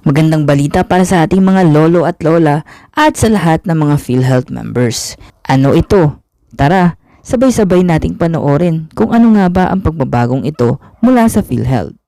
Magandang balita para sa ating mga lolo at lola at sa lahat ng mga PhilHealth members. Ano ito? Tara, sabay-sabay nating panoorin kung ano nga ba ang pagbabagong ito mula sa PhilHealth.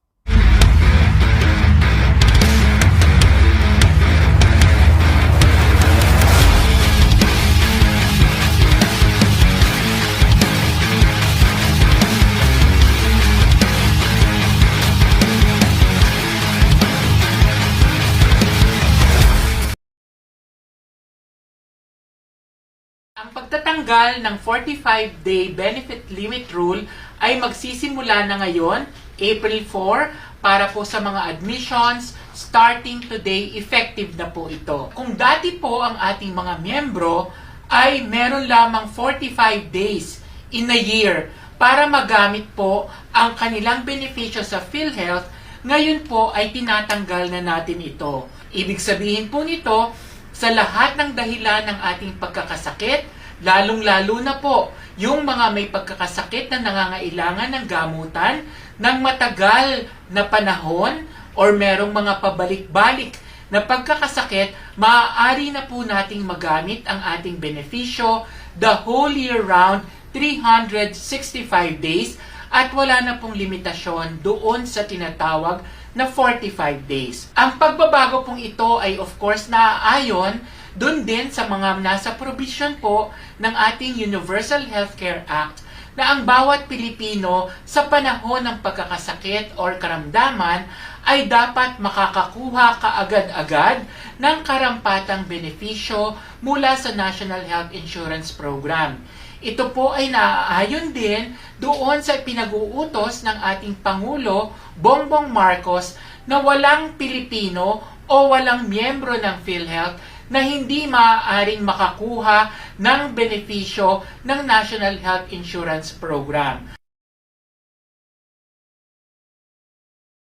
Ang pagtatanggal ng 45-day benefit limit rule ay magsisimula na ngayon, April 4, para po sa mga admissions, starting today, effective na po ito. Kung dati po ang ating mga miyembro ay meron lamang 45 days in a year para magamit po ang kanilang benepisyo sa PhilHealth, ngayon po ay tinatanggal na natin ito. Ibig sabihin po nito, sa lahat ng dahilan ng ating pagkakasakit, lalong-lalo na po yung mga may pagkakasakit na nangangailangan ng gamutan ng matagal na panahon or merong mga pabalik-balik na pagkakasakit, maaari na po nating magamit ang ating benepisyo the whole year round 365 days at wala na pong limitasyon doon sa tinatawag na 45 days. Ang pagbabago pong ito ay of course naaayon doon din sa mga nasa provision po ng ating Universal Healthcare Act na ang bawat Pilipino sa panahon ng pagkakasakit or karamdaman ay dapat makakakuha kaagad-agad ng karampatang benepisyo mula sa National Health Insurance Program. Ito po ay naaayon din doon sa pinag-uutos ng ating Pangulo, Bongbong Marcos, na walang Pilipino o walang miyembro ng PhilHealth na hindi maaaring makakuha ng benepisyo ng National Health Insurance Program.